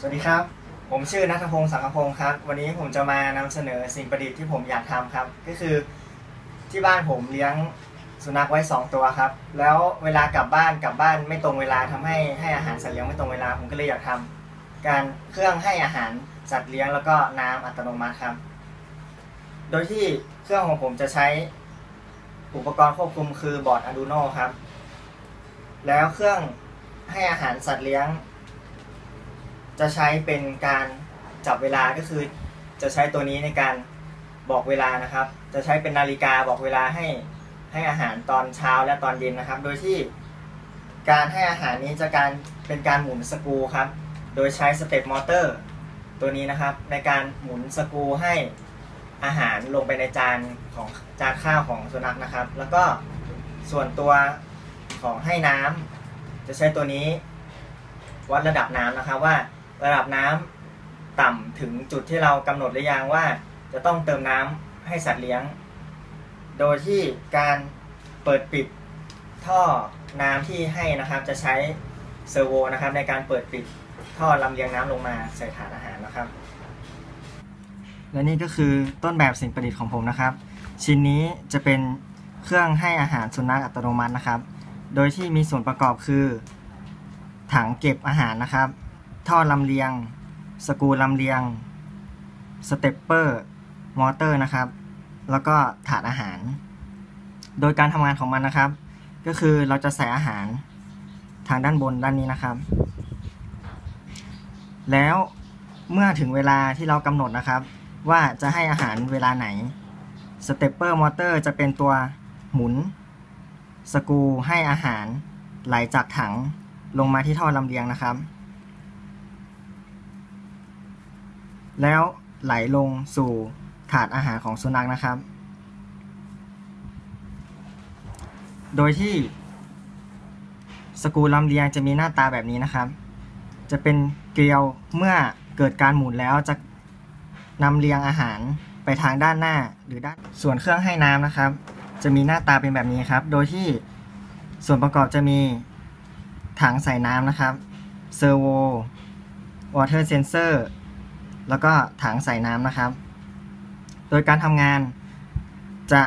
สวัสดีครับ ผมชื่อนัทพงศ์สังคพงศ์ครับ วันนี้ผมจะมานำเสนอสิ่งประดิษฐ์ที่ผมอยากทำครับ ก็คือที่บ้านผมเลี้ยงสุนัขไว้ 2 ตัวครับ แล้วเวลากลับบ้านกลับบ้านไม่ตรงเวลาทำให้ให้อาหารสัตว์เลี้ยงไม่ตรงเวลา ผมก็เลยอยากทำการเครื่องให้อาหารสัตว์เลี้ยงแล้วก็น้ำอัตโนมัติครับ โดยที่เครื่องของผมจะใช้อุปกรณ์ควบคุมคือบอร์ด Arduino ครับ แล้วเครื่องให้อาหารสัตว์เลี้ยง จะใช้เป็นการจับเวลาก็คือ จะใช้ตัวนี้ในการบอกเวลานะครับ จะใช้เป็นนาฬิกาบอกเวลาให้ให้อาหารตอนเช้าและตอนเย็นนะครับ โดยที่การให้อาหารนี้จะการเป็นการหมุนสกูครับ โดยใช้สเต็ปมอเตอร์ตัวนี้นะครับ ในการหมุนสกูให้อาหารลงไปในจานของจานข้าวของสุนัขนะครับ แล้วก็ส่วนตัวของให้น้ำจะใช้ตัวนี้ วัดระดับน้ำนะครับว่า ระดับน้ำต่ำถึงจุดที่เรากำหนดหรือยังว่า จะต้องเติมน้ำให้สัตว์เลี้ยง โดยที่การเปิดปิดท่อน้ำที่ให้นะครับ จะใช้เซอร์โวนะครับ ในการเปิดปิดท่อลำเลียงน้ำลงมาใส่ถาดอาหารนะครับ และนี่ก็คือต้นแบบสิ่งประดิษฐ์ของผมนะครับ ชิ้นนี้จะเป็นเครื่องให้อาหารสุนัขอัตโนมัตินะครับ โดยที่มีส่วนประกอบคือ ถังเก็บอาหารนะครับ ท่อลำเลียง สกรูลำเลียง สเตปเปอร์ มอเตอร์นะครับ แล้วก็ถาดอาหาร โดยการทำงานของมันนะครับ ก็คือเราจะใส่อาหารทางด้านบนด้านนี้นะครับ แล้วเมื่อถึงเวลาที่เรากำหนดนะครับ ว่าจะให้อาหารเวลาไหน สเตปเปอร์มอเตอร์จะเป็นตัวหมุน สกรูให้อาหารไหลจากถังลงมาที่ท่อลำเลียงนะครับ แล้วไหลลงสู่ถาดอาหารของสุนัขนะครับ โดยที่สกรูลำเลียงจะมีหน้าตาแบบนี้นะครับ จะเป็นเกลียวเมื่อเกิดการหมุนแล้วจะนำเรียงอาหารไปทางด้านหน้าหรือด้านส่วนเครื่องให้น้ำนะครับ จะมีหน้าตาเป็นแบบนี้ครับ โดยที่ส่วนประกอบจะมีถังใส่น้ำนะครับเซอร์โววอเตอร์เซนเซอร์ แล้วก็ถังใส่น้ำนะครับ โดยการทำงานจะ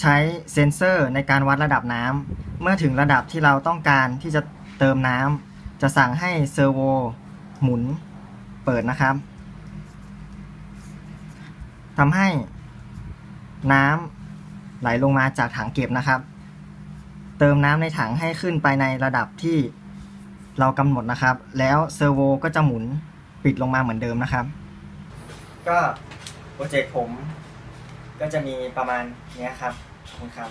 ใช้เซนเซอร์ในการวัดระดับน้ำเมื่อถึงระดับที่เราต้องการที่จะเติมน้ำจะสั่งให้เซอร์โวหมุนเปิดนะครับทำให้น้ำไหลลงมาจากถังเก็บนะครับ เติมน้ำในถังให้ขึ้นไปในระดับที่เรากำหนดนะครับ แล้วเซอร์โวก็จะหมุน ปิดลงมาเหมือนเดิมนะครับ ก็โปรเจกต์ผมก็จะมีประมาณนี้ครับ ขอบคุณครับ